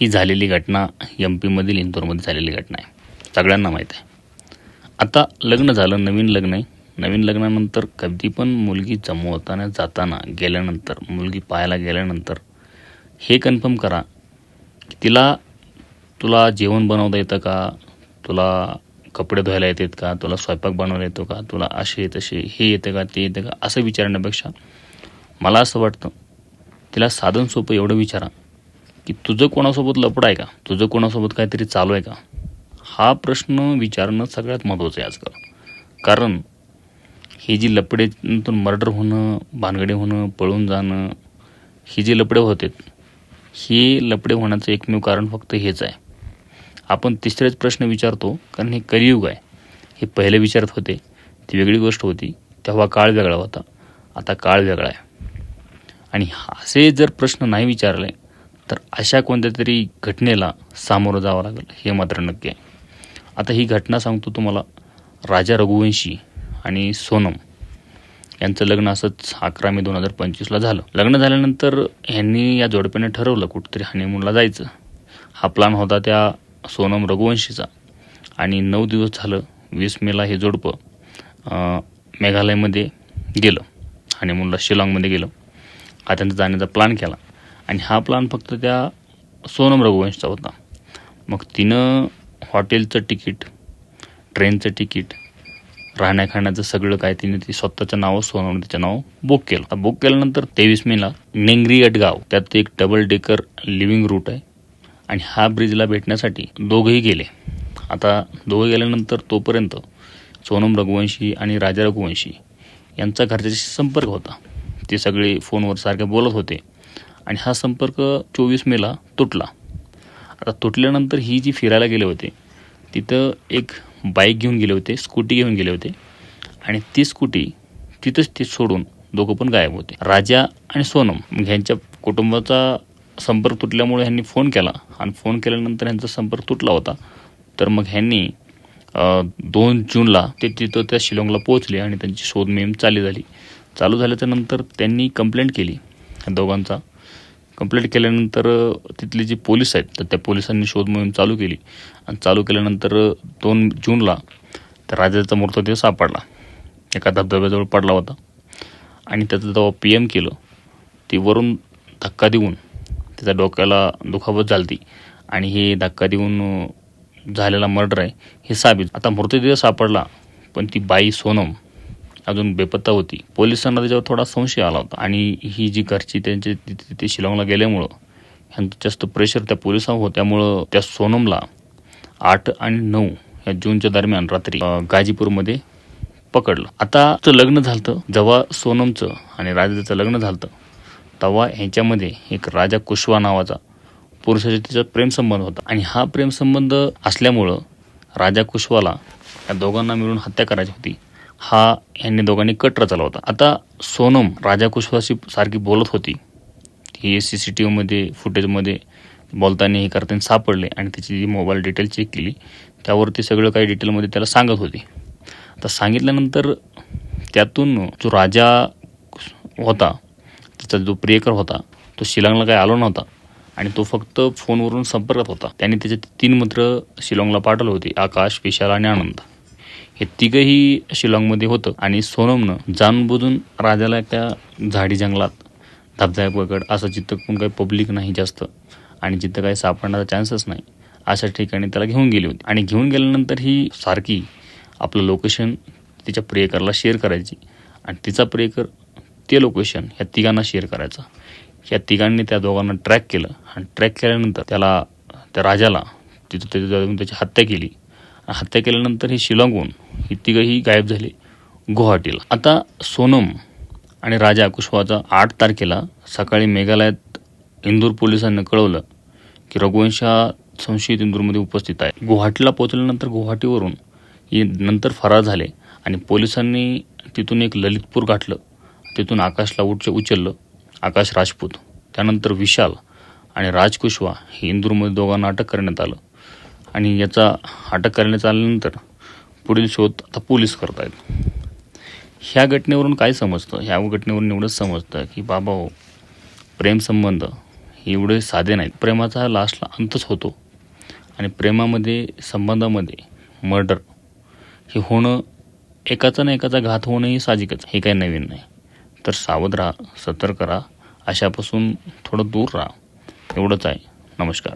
ही झालेली घटना एम पीमधील इंदोरमध्ये झालेली घटना आहे. सगळ्यांना माहीत आहे. आता लग्न झालं नवीन लग्न आहे. नवीन लग्नानंतर कधी पण मुलगी जमवताना जाताना गेल्यानंतर मुलगी पाहायला गेल्यानंतर हे कन्फर्म करा की तिला तुला जेवण बनवता येतं का? तुला कपडे धुवायला येतात का? तुला स्वयंपाक बनवायला येतो का? तुला असे तसे हे येतं का? ते येतं का? असं विचारण्यापेक्षा मला असं वाटतं तिला साधन सोपं एवढं विचारा. की तुझं कोणासोबत लपड आहे का? तुझं कोणासोबत काहीतरी चालू आहे का? हा प्रश्न विचारणं सगळ्यात महत्त्वाचं आहे आजकाल. कारण हे जी लपडेतून मर्डर होणं भानगडे होणं पळून जाणं ही जी लपडे होते हे लपडे होण्याचं एकमेव कारण फक्त हेच आहे. आपण तिसरेच प्रश्न विचारतो कारण हे कलियुग आहे. हे पहिले विचारत होते ती वेगळी गोष्ट होती तेव्हा काळ वेगळा होता आता काळ वेगळा आहे. आणि असे जर प्रश्न नाही विचारले तर अशा कोणत्या तरी घटनेला सामोरं जावं लागेल हे मात्र नक्की आहे. आता ही घटना सांगतो तुम्हाला राजा रघुवंशी आणि सोनम यांचं लग्न असंच अकरा मे दोन हजार पंचवीसला झालं. लग्न झाल्यानंतर ह्यांनी या जोडप्याने ठरवलं कुठंतरी हनीमूनला जायचं. हा प्लान होता त्या सोनम रघुवंशीचा. आणि नऊ दिवस झालं वीस मेला हे जोडपं मेघालयमध्ये गेलं. हनीमूनला शिलाँगमध्ये गेलं. हा त्यांचा जाण्याचा प्लान केला. आणि हा प्लान फक्त त्या सोनम रघुवंशचा होता. मग तिनं हॉटेलचं तिकीट ट्रेनचं तिकीट राहण्या खाण्याचं सगळं काय तिने ती स्वतःचं नाव सोनम तिचं नाव बुक केलं. बुक केल्यानंतर तेवीस मेला नेंगरी गाव त्यात एक डबल डेकर लिव्हिंग रूट आहे. आणि हा ब्रिजला भेटण्यासाठी दोघंही गेले. आता दोघं गेल्यानंतर तोपर्यंत सोनम रघुवंशी आणि राजा रघुवंशी यांचा घरच्याशी संपर्क होता. ते सगळे फोनवर सारखे बोलत होते. आणि हा संपर्क चोवीस मेला तुटला. आता तुटल्यानंतर ही जी फिरायला गेले होते तिथं एक बाईक घेऊन गेले होते स्कूटी घेऊन गेले होते आणि ती स्कूटी तिथंच ते सोडून दोघं पण गायब होते. राजा आणि सोनम मग ह्यांच्या कुटुंबाचा संपर्क तुटल्यामुळे ह्यांनी फोन केला आणि फोन केल्यानंतर ह्यांचा संपर्क तुटला होता. तर मग ह्यांनी दोन जूनला ते तिथं त्या शिलाँगला पोहोचले आणि त्यांची शोधमोहीम चालू झाली. चालू झाल्याच्यानंतर त्यांनी कंप्लेंट केली. दोघांचा. कंप्लेंट केल्यानंतर तिथले जे पोलीस आहेत तर त्या पोलिसांनी शोध मोहीम चालू केली. आणि चालू केल्यानंतर दोन जूनला त्या राजाचा मृतदेह सापडला. एका धबधब्याजवळ पडला होता. आणि त्याचं जेव्हा पी एम केलं ती वरून धक्का देऊन त्याच्या डोक्याला दुखापत झालती. आणि हे धक्का देऊन झालेला मर्डर आहे हे साबित. आता मृतदेह सापडला पण ती बाई सोनम अजून बेपत्ता होती. पोलिसांना त्याच्यावर थोडा संशय आला होता. आणि ही जी घरची त्यांचे तिथे ते शिलाँगला गेल्यामुळं ह्यांचं जास्त प्रेशर त्या पोलिसांवर होत्यामुळं त्या सोनमला आठ आणि नऊ या जूनच्या दरम्यान रात्री गाजीपूरमध्ये पकडलं. आता तर लग्न झालं जेव्हा सोनमचं आणि राजाचं लग्न झालं तेव्हा ह्यांच्यामध्ये एक राजा कुशवा नावाचा पुरुषाचा तिचा प्रेमसंबंध होता. आणि हा प्रेमसंबंध असल्यामुळं राजा कुशवाला या दोघांना मिळून हत्या करायची होती. हा यांनी दोघांनी कट रचला होता आता सोनम राजा कुशवाशी सारखी बोलत होती. ही सी सी टी व्हीमध्ये फुटेजमध्ये बोलताना हे करताना सापडले आणि त्याची जी मोबाईल डिटेल चेक केली त्यावरती सगळं काही डिटेलमध्ये त्याला सांगत होती. आता सांगितल्यानंतर त्यातून जो राजा होता त्याचा जो प्रियकर होता तो शिलाँगला काही आलो नव्हता आणि तो फक्त फोनवरून संपर्कात होता. त्याने त्याचे तीन मित्र शिलाँगला पाठवले होते आकाश विशाल आणि आनंद. हे तिघंही शिलाँगमध्ये होतं. आणि सोनमनं जाणून बुजून राजाला त्या झाडी जंगलात धबधब्याकडं असं जिथं कोण काही पब्लिक नाही जास्त आणि जिथं काही सापडण्याचा चान्सच नाही अशा ठिकाणी त्याला घेऊन गेली होती. आणि घेऊन गेल्यानंतर ही सारखी आपलं लोकेशन तिच्या प्रियकरला शेअर करायची. आणि तिचा प्रियकर ते लोकेशन ह्या तिघांना शेअर करायचा. ह्या तिघांनी त्या दोघांना ट्रॅक केलं. आणि ट्रॅक केल्यानंतर त्याला त्या राजाला तिथं त्याच्या त्याची हत्या केली. हत्या केल्यानंतर हे शिलाँगहून ही तिघंही गायब झाले गुवाहाटीला. आता सोनम आणि राजा कुशवाचा आठ तारखेला सकाळी मेघालयात इंदूर पोलिसांनी कळवलं की रघुवंश हा संशयित इंदूरमध्ये उपस्थित आहे. गुवाहाटीला पोहोचल्यानंतर गुवाहाटीवरून हे नंतर फरार झाले आणि पोलिसांनी तिथून एक ललितपूर गाठलं. तिथून आकाशला उच्च उचललं. आकाश राजपूत. त्यानंतर विशाल आणि राज कुशवा हे इंदूरमध्ये दोघांना अटक करण्यात आलं. आणि याचा अटक करण्यात आल्यानंतर पुढील शोध आता पोलीस करत आहेत ह्या घटनेवरून काय समजतं? ह्या घटनेवरून एवढंच समजतं की बाबा हो प्रेमसंबंध एवढे साधे नाहीत. प्रेमाचा हा लास्टला अंतच होतो. आणि प्रेमामध्ये संबंधामध्ये मर्डर हे होणं एकाचा ना एकाचा घात होणं हे साहजिकच हे काही नवीन नाही. तर सावध राहा सतर्क राहा. अशापासून थोडं दूर राहा. एवढंच आहे. नमस्कार.